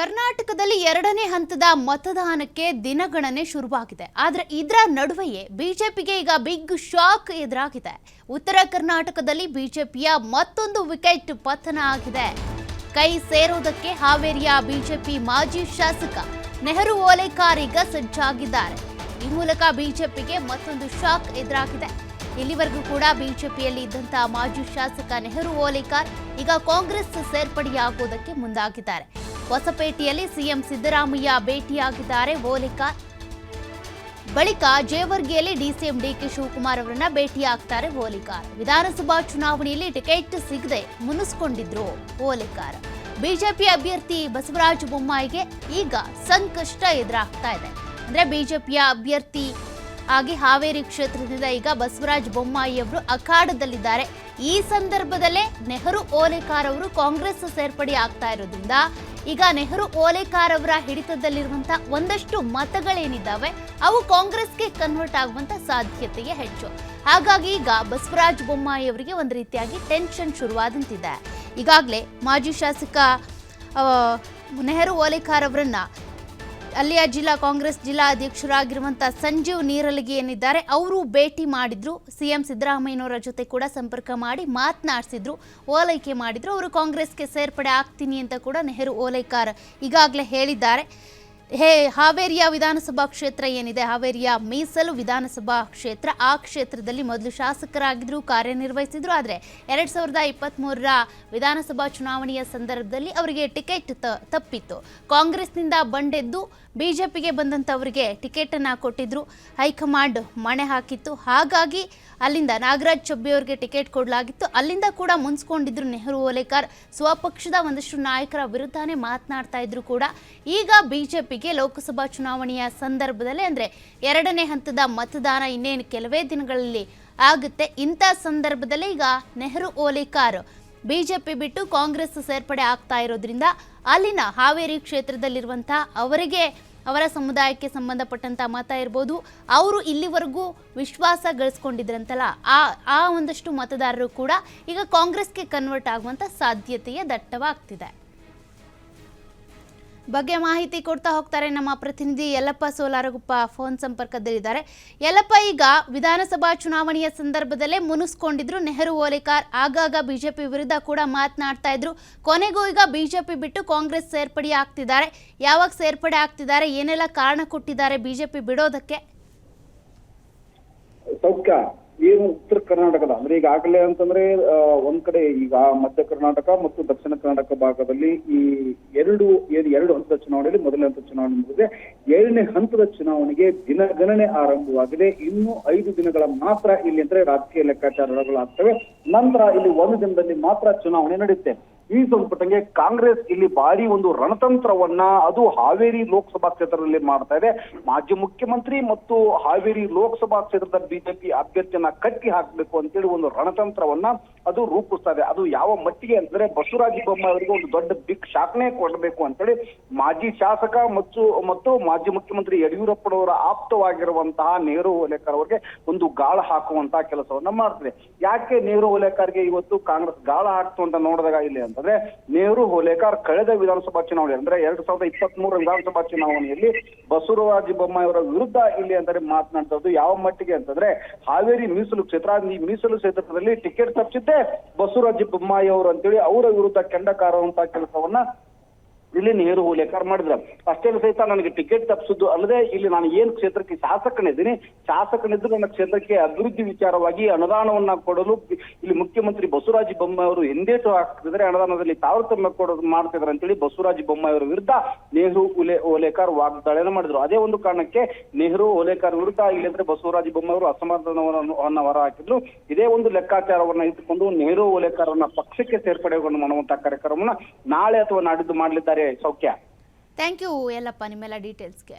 ಕರ್ನಾಟಕದಲ್ಲಿ ಎರಡನೇ ಹಂತದ ಮತದಾನಕ್ಕೆ ದಿನಗಣನೆ ಶುರುವಾಗಿದೆ. ಆದರೆ ಇದರ ನಡುವೆಯೇ ಬಿಜೆಪಿಗೆ ಈಗ ಬಿಗ್ ಶಾಕ್ ಎದುರಾಗಿದೆ. ಉತ್ತರ ಕರ್ನಾಟಕದಲ್ಲಿ ಬಿಜೆಪಿಯ ಮತ್ತೊಂದು ವಿಕೆಟ್ ಪತನ ಆಗಿದೆ. ಕೈ ಸೇರೋದಕ್ಕೆ ಹಾವೇರಿಯ ಬಿಜೆಪಿ ಮಾಜಿ ಶಾಸಕ ನೆಹರು ಓಲೇಕಾರ್ ಈಗ ಸಜ್ಜಾಗಿದ್ದಾರೆ. ಈ ಮೂಲಕ ಬಿಜೆಪಿಗೆ ಮತ್ತೊಂದು ಶಾಕ್ ಎದುರಾಗಿದೆ. ಇಲ್ಲಿವರೆಗೂ ಕೂಡ ಬಿಜೆಪಿಯಲ್ಲಿ ಇದ್ದಂತಹ ಮಾಜಿ ಶಾಸಕ ನೆಹರು ಓಲೇಕಾರ್ ಈಗ ಕಾಂಗ್ರೆಸ್ ಸೇರ್ಪಡೆಯಾಗುವುದಕ್ಕೆ ಮುಂದಾಗಿದ್ದಾರೆ. ಹೊಸಪೇಟೆಯಲ್ಲಿ ಸಿಎಂ ಸಿದ್ದರಾಮಯ್ಯ ಭೇಟಿಯಾಗಿದ್ದಾರೆ ಓಲೇಕಾರ್ ಬಳಿಕ ಜೇವರ್ಗಿಯಲ್ಲಿ ಡಿಸಿಎಂ ಡಿಕೆ ಶಿವಕುಮಾರ್ ಅವರನ್ನ ಭೇಟಿಯಾಗ್ತಾರೆ ಓಲಿಕಾರ್ ವಿಧಾನಸಭಾ ಚುನಾವಣೆಯಲ್ಲಿ ಟಿಕೆಟ್ ಸಿಗದೆ ಮುನಿಸ್ಕೊಂಡಿದ್ರು ಓಲಿಕಾರ್. ಬಿಜೆಪಿ ಅಭ್ಯರ್ಥಿ ಬಸವರಾಜ ಬೊಮ್ಮಾಯಿಗೆ ಈಗ ಸಂಕಷ್ಟ ಎದುರಾಗ್ತಾ ಇದೆ. ಅಂದ್ರೆ ಬಿಜೆಪಿಯ ಅಭ್ಯರ್ಥಿ ಆಗಿ ಹಾವೇರಿ ಕ್ಷೇತ್ರದಿಂದ ಈಗ ಬಸವರಾಜ ಬೊಮ್ಮಾಯಿ ಅವರು ಅಖಾಡದಲ್ಲಿದ್ದಾರೆ. ಈ ಸಂದರ್ಭದಲ್ಲೇ ನೆಹರು ಓಲೇಕಾರ್ ಅವರು ಕಾಂಗ್ರೆಸ್ ಸೇರ್ಪಡೆ ಆಗ್ತಾ ಇರೋದ್ರಿಂದ ಈಗ ನೆಹರು ಓಲೇಕಾರ್ ಅವರ ಹಿಡಿತದಲ್ಲಿರುವಂತಹ ಒಂದಷ್ಟು ಮತಗಳೇನಿದ್ದಾವೆ, ಅವು ಕಾಂಗ್ರೆಸ್ಗೆ ಕನ್ವರ್ಟ್ ಆಗುವಂತ ಸಾಧ್ಯತೆಯೇ ಹೆಚ್ಚು. ಹಾಗಾಗಿ ಈಗ ಬಸವರಾಜ ಬೊಮ್ಮಾಯಿ ಅವರಿಗೆ ಒಂದು ರೀತಿಯಾಗಿ ಟೆನ್ಷನ್ ಶುರುವಾದಂತಿದೆ. ಈಗಾಗಲೇ ಮಾಜಿ ಶಾಸಕ ನೆಹರು ಓಲೇಕಾರ್ ಅವರನ್ನ ಅಲ್ಲಿಯ ಜಿಲ್ಲಾ ಕಾಂಗ್ರೆಸ್ ಜಿಲ್ಲಾ ಅಧ್ಯಕ್ಷರಾಗಿರುವಂಥ ಸಂಜೀವ್ ನೀರಲಗಿ ಏನಿದ್ದಾರೆ, ಅವರು ಭೇಟಿ ಮಾಡಿದ್ರು. ಸಿಎಂ ಸಿದ್ದರಾಮಯ್ಯನವರ ಜೊತೆ ಕೂಡ ಸಂಪರ್ಕ ಮಾಡಿ ಮಾತನಾಡಿಸಿದ್ರು, ಓಲೈಕೆ ಮಾಡಿದ್ರು. ಅವರು ಕಾಂಗ್ರೆಸ್ಗೆ ಸೇರ್ಪಡೆ ಆಗ್ತೀನಿ ಅಂತ ಕೂಡ ನೆಹರು ಓಲೈಕಾರ ಈಗಾಗಲೇ ಹೇಳಿದ್ದಾರೆ. ಹೇ, ಹಾವೇರಿಯ ವಿಧಾನಸಭಾ ಕ್ಷೇತ್ರ ಏನಿದೆ? ಹಾವೇರಿಯ ಮೀಸಲು ವಿಧಾನಸಭಾ ಕ್ಷೇತ್ರ, ಆ ಕ್ಷೇತ್ರದಲ್ಲಿ ಮೊದಲು ಶಾಸಕರಾಗಿದ್ದರು ಕಾರ್ಯನಿರ್ವಹಿಸಿದ್ರು. ಆದರೆ ಎರಡು ಸಾವಿರದ ಇಪ್ಪತ್ತ್ಮೂರರ ವಿಧಾನಸಭಾ ಚುನಾವಣೆಯ ಸಂದರ್ಭದಲ್ಲಿ ಅವರಿಗೆ ಟಿಕೆಟ್ ತಪ್ಪಿತ್ತು. ಕಾಂಗ್ರೆಸ್ನಿಂದ ಬಂಡೆದ್ದು ಬಿಜೆಪಿಗೆ ಬಂದಂಥವರಿಗೆ ಟಿಕೆಟನ್ನು ಕೊಟ್ಟಿದ್ರು. ಹೈಕಮಾಂಡ್ ಮಣೆ ಹಾಕಿತ್ತು. ಹಾಗಾಗಿ ಅಲ್ಲಿಂದ ನಾಗರಾಜ್ ಚೊಬ್ಬಿ ಅವರಿಗೆ ಟಿಕೆಟ್ ಕೊಡಲಾಗಿತ್ತು. ಅಲ್ಲಿಂದ ಕೂಡ ಮುನ್ಸ್ಕೊಂಡಿದ್ರು ನೆಹರು ಓಲೇಕರ್. ಸ್ವಪಕ್ಷದ ಒಂದಷ್ಟು ನಾಯಕರ ವಿರುದ್ಧನೇ ಮಾತನಾಡ್ತಾ ಇದ್ರು ಕೂಡ. ಈಗ ಬಿಜೆಪಿಗೆ ಲೋಕಸಭಾ ಚುನಾವಣೆಯ ಸಂದರ್ಭದಲ್ಲಿ ಅಂದರೆ ಎರಡನೇ ಹಂತದ ಮತದಾನ ಇನ್ನೇನು ಕೆಲವೇ ದಿನಗಳಲ್ಲಿ ಆಗುತ್ತೆ. ಇಂಥ ಸಂದರ್ಭದಲ್ಲಿ ಈಗ ನೆಹರು ಓಲೇಕಾರ್ ಬಿಜೆಪಿ ಬಿಟ್ಟು ಕಾಂಗ್ರೆಸ್ ಸೇರ್ಪಡೆ ಆಗ್ತಾ ಇರೋದ್ರಿಂದ ಅಲ್ಲಿನ ಹಾವೇರಿ ಕ್ಷೇತ್ರದಲ್ಲಿರುವಂಥ ಅವರಿಗೆ, ಅವರ ಸಮುದಾಯಕ್ಕೆ ಸಂಬಂಧಪಟ್ಟಂತ ಮತ ಇರ್ಬೋದು, ಅವರು ಇಲ್ಲಿವರೆಗೂ ವಿಶ್ವಾಸ ಗಳಿಸ್ಕೊಂಡಿದ್ರಂತಲ್ಲ, ಆ ಆ ಒಂದಷ್ಟು ಮತದಾರರು ಕೂಡ ಈಗ ಕಾಂಗ್ರೆಸ್ಗೆ ಕನ್ವರ್ಟ್ ಆಗುವಂತ ಸಾಧ್ಯತೆಯೇ ದಟ್ಟವಾಗ್ತಿದೆ. ಬಗ್ಗೆ ಮಾಹಿತಿ ಕೊಡ್ತಾ ಹೋಗ್ತಾರೆ ನಮ್ಮ ಪ್ರತಿನಿಧಿ ಯಲ್ಲಪ್ಪ ಸೋಲಾರಗುಪ್ಪ ಫೋನ್ ಸಂಪರ್ಕದಲ್ಲಿದ್ದಾರೆ. ಯಲ್ಲಪ್ಪ, ಈಗ ವಿಧಾನಸಭಾ ಚುನಾವಣೆಯ ಸಂದರ್ಭದಲ್ಲೇ ಮುನಿಸ್ಕೊಂಡಿದ್ರು. ನೆಹರು, ಓಲೇಕಾರ್, ಆಗಾಗ ಬಿಜೆಪಿ ವಿರುದ್ಧ ಕೂಡ ಮಾತನಾಡ್ತಾ ಇದ್ರು. ಕೊನೆಗೂ ಈಗ ಬಿಜೆಪಿ ಬಿಟ್ಟು ಕಾಂಗ್ರೆಸ್ ಸೇರ್ಪಡೆ ಆಗ್ತಿದ್ದಾರೆ. ಯಾವಾಗ ಸೇರ್ಪಡೆ ಆಗ್ತಿದ್ದಾರೆ? ಏನೆಲ್ಲ ಕಾರಣ ಕೊಟ್ಟಿದ್ದಾರೆ ಬಿಜೆಪಿ ಬಿಡೋದಕ್ಕೆ? ಏನು ಉತ್ತರ ಕರ್ನಾಟಕದ, ಅಂದ್ರೆ ಈಗಾಗಲೇ ಅಂತಂದ್ರೆ ಒಂದ್ ಕಡೆ ಈಗ ಮಧ್ಯ ಕರ್ನಾಟಕ ಮತ್ತು ದಕ್ಷಿಣ ಕರ್ನಾಟಕ ಭಾಗದಲ್ಲಿ ಈ ಎರಡು ಎರಡು ಹಂತದ ಚುನಾವಣೆಯಲ್ಲಿ ಮೊದಲನೇ ಹಂತದ ಚುನಾವಣೆ ಮುಗಿದಿದೆ. ಏಳನೇ ಹಂತದ ಚುನಾವಣೆಗೆ ದಿನಗಣನೆ ಆರಂಭವಾಗಿದೆ. ಇನ್ನು ಐದು ದಿನಗಳ ಮಾತ್ರ ಇಲ್ಲಿ ಅಂದ್ರೆ ರಾಜಕೀಯ ಲೆಕ್ಕಾಚಾರಗಳಾಗ್ತವೆ. ನಂತರ ಇಲ್ಲಿ ಒಂದು ದಿನದಲ್ಲಿ ಮಾತ್ರ ಚುನಾವಣೆ ನಡೆಯುತ್ತೆ. ಈ ಸಂಪುಟಕ್ಕೆ ಕಾಂಗ್ರೆಸ್ ಇಲ್ಲಿ ಭಾರಿ ಒಂದು ರಣತಂತ್ರವನ್ನ ಅದು ಹಾವೇರಿ ಲೋಕಸಭಾ ಕ್ಷೇತ್ರದಲ್ಲಿ ಮಾಡ್ತಾ ಇದೆ. ಮಾಜಿ ಮುಖ್ಯಮಂತ್ರಿ ಮತ್ತು ಹಾವೇರಿ ಲೋಕಸಭಾ ಕ್ಷೇತ್ರದ ಬಿಜೆಪಿ ಅಭ್ಯರ್ಥಿಯನ್ನ ಕಟ್ಟಿ ಹಾಕ್ಬೇಕು ಅಂತೇಳಿ ಒಂದು ರಣತಂತ್ರವನ್ನ ಅದು ರೂಪಿಸ್ತಾ ಇದೆ. ಅದು ಯಾವ ಮಟ್ಟಿಗೆ ಅಂದ್ರೆ ಬಸವರಾಜ ಬೊಮ್ಮಾಯಿ ಅವರಿಗೆ ಒಂದು ದೊಡ್ಡ ಬಿಗ್ ಶಾಕ್ನೆ ಕೊಡಬೇಕು ಅಂತೇಳಿ ಮಾಜಿ ಶಾಸಕ ಮತ್ತು ಮತ್ತು ಮಾಜಿ ಮುಖ್ಯಮಂತ್ರಿ ಯಡಿಯೂರಪ್ಪನವರ ಆಪ್ತವಾಗಿರುವಂತಹ ನೆಹರು ಓಲೇಕರ್ ಅವರಿಗೆ ಒಂದು ಗಾಳ ಹಾಕುವಂತಹ ಕೆಲಸವನ್ನ ಮಾಡ್ತಿದೆ. ಯಾಕೆ ನೆಹರು ಓಲೇಕರ್ಗೆ ಇವತ್ತು ಕಾಂಗ್ರೆಸ್ ಗಾಳ ಹಾಕ್ತು ಅಂತ ನೋಡಿದಾಗ ಇಲ್ಲಿ ಅಂತಂದ್ರೆ ನೆಹರು, ಹೋಲೇಕಾರ್ ಕಳೆದ ವಿಧಾನಸಭಾ ಚುನಾವಣೆ, ಅಂದ್ರೆ ಎರಡ್ ಸಾವಿರದ ಇಪ್ಪತ್ತ್ ಮೂರ ವಿಧಾನಸಭಾ ಚುನಾವಣೆಯಲ್ಲಿ ಬಸವರಾಜ ಬೊಮ್ಮಾಯಿಯವರ ವಿರುದ್ಧ ಇಲ್ಲಿ ಅಂದರೆ ಮಾತನಾಡ್ತದ್ದು ಯಾವ ಮಟ್ಟಿಗೆ ಅಂತಂದ್ರೆ ಹಾವೇರಿ ಮೀಸಲು ಕ್ಷೇತ್ರ, ಈ ಮೀಸಲು ಕ್ಷೇತ್ರದಲ್ಲಿ ಟಿಕೆಟ್ ತಪ್ಪಿಸಿದ್ದೆ ಬಸವರಾಜ ಬೊಮ್ಮಾಯಿ ಅವರು ಅಂತೇಳಿ ಅವರ ವಿರುದ್ಧ ಕೆಂಡ ಕಾರುವಂತಹ ಕೆಲಸವನ್ನ ಇಲ್ಲಿ ನೆಹರು ಲೆಕ್ಕಾರ ಮಾಡಿದ್ರ. ಅಷ್ಟೇ ಸಹಿತ ನನಗೆ ಟಿಕೆಟ್ ತಪ್ಪಿಸಿದ್ದು ಅಲ್ಲದೆ ಇಲ್ಲಿ ನಾನು ಏನ್ ಕ್ಷೇತ್ರಕ್ಕೆ ಶಾಸಕನಿದ್ದೀನಿ, ಶಾಸಕನಿದ್ದು ನನ್ನ ಕ್ಷೇತ್ರಕ್ಕೆ ಅಭಿವೃದ್ಧಿ ವಿಚಾರವಾಗಿ ಅನುದಾನವನ್ನ ಕೊಡಲು ಇಲ್ಲಿ ಮುಖ್ಯಮಂತ್ರಿ ಬಸವರಾಜ ಬೊಮ್ಮಾಯಿ ಅವರು ಎಂದೇಟು ಹಾಕ್ತಿದ್ರೆ ಅನುದಾನದಲ್ಲಿ ತಾರತಮ್ಯ ಕೊಡೋದು ಮಾಡ್ತಿದ್ದಾರೆ ಅಂತೇಳಿ ಬಸವರಾಜ ಬೊಮ್ಮಾಯಿ ಅವರ ವಿರುದ್ಧ ನೆಹರು ಉಲೆ ಓಲೇಕಾರ್ ವಾಗ್ದಾಳಿಯನ್ನು ಮಾಡಿದ್ರು. ಅದೇ ಒಂದು ಕಾರಣಕ್ಕೆ ನೆಹರು ಓಲೇಕಾರ್ ವಿರುದ್ಧ ಇಲ್ಲಿ ಅಂದ್ರೆ ಬಸವರಾಜ ಬೊಮ್ಮಾಯಿ ಅವರು ಅಸಮಾಧಾನವನ್ನು ಹೊರ ಹಾಕಿದ್ರು. ಇದೇ ಒಂದು ಲೆಕ್ಕಾಚಾರವನ್ನ ಇಟ್ಟುಕೊಂಡು ನೆಹರು ಓಲೇಕಾರ್ ಅವರನ್ನ ಪಕ್ಷಕ್ಕೆ ಸೇರ್ಪಡೆಗೊಂಡು ಮಾಡುವಂತಹ ಕಾರ್ಯಕ್ರಮವನ್ನ ನಾಳೆ ಅಥವಾ ನಾಡಿದ್ದು ಮಾಡಲಿದ್ದಾರೆ. ಸೌಖ್ಯ. ಥ್ಯಾಂಕ್ ಯು ಎಲ್ಲಪ್ಪ ನಿಮ್ಮೆಲ್ಲ ಡೀಟೇಲ್ಸ್ಗೆ